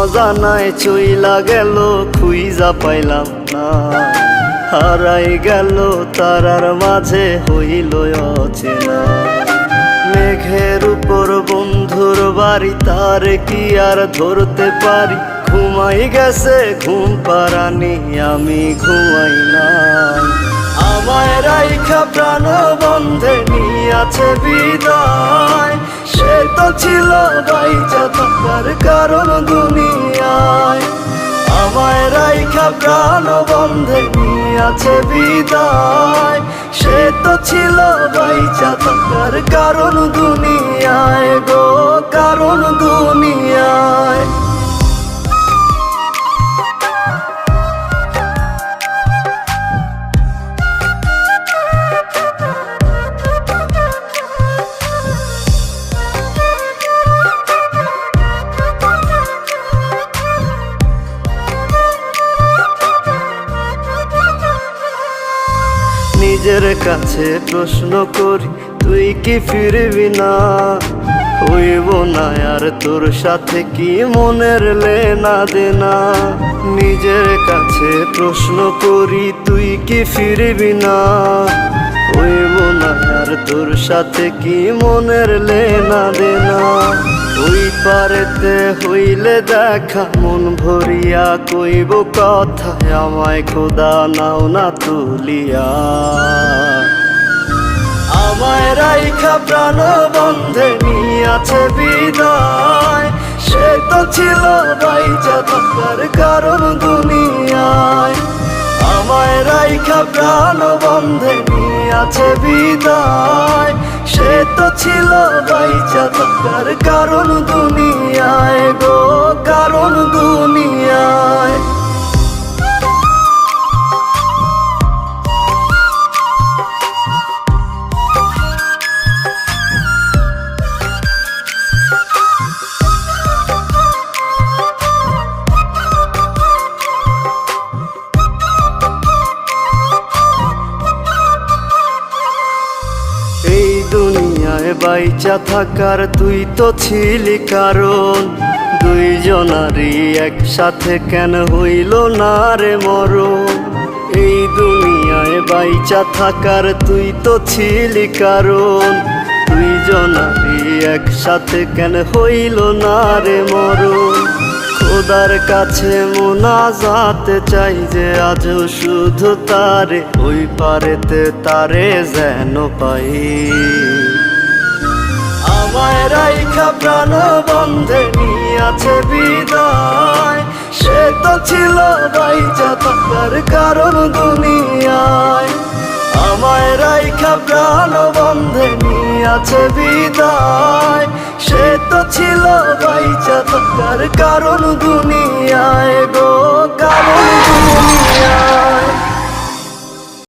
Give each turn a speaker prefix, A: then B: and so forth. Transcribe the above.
A: অজানায় চইলা গেল, খুইজা পাইলাম না। হারাই গেল, তারার মাঝে হইল অচেনা। মেঘের উপর বন্ধুর বাড়ি, তার কি আর ধরতে পারি? ঘুমাই গেছে, ঘুম পারানি আমি ঘুমাই না আমায় রাইখা প্রাণ বন্ধে নিয়াছে বিদায়। সে তো ছিল বাইচা থাকার কারণ দুনিয়ায়। আমায় রাইখা প্রাণ বন্ধে নিয়েছে বিদায়। সে তো ছিল বাইচা থাকার কারণ দুনিয়ায় গো, কারণ দুনিয়ায়। নিজের কাছে প্রশ্ন করি, তুই কি ফিরবি না? হইব না আর তোর সাথে কি মনের লেনা দেনা? নিজের কাছে প্রশ্ন করি, তুই কি ফিরবি না? হইব না আর তোর সাথে কি মনের লেনা দেনা? ওই পারেতে হইলে দেখা, মন ভরিয়া কইব কথা, আমায় খোদা নাও না তুলিয়া। রাইখা প্রাণ বন্ধে নিয়াছে বিদায়। সে তো ছিল বাইচা থাকার কারণ দুনিয়ায়। আমায় রাইখা প্রাণ বন্ধে নিয়াছে বিদায়। সে তো ছিল বাইচা থাকার কারণ দুনিয়ায় গো, কারণ দুনিয়ায়। বাইচা থাকার তুই তো ছিলি কারণ। দুইজনারই একসাথে কেন হইল না রে মরণ? এই দুনিয়ায় বাইচা থাকার তুই তো ছিলি কারণ। দুইজনারই একসাথে কেন হইল না রে মরণ? খোদার কাছে মোনাজাতে চাই যে আজও শুধু তারে, ওই পারেতে তারে যেন পাই। আমায় রাইখা প্রাণ বন্ধে আছে বিদায়। সে তো ছিল বাইচা থাকার কারণ দুনিয়ায়। আমায় রাইখা প্রাণ বন্ধে আছে বিদায়। সে তো ছিল বাইচা থাকার কারণ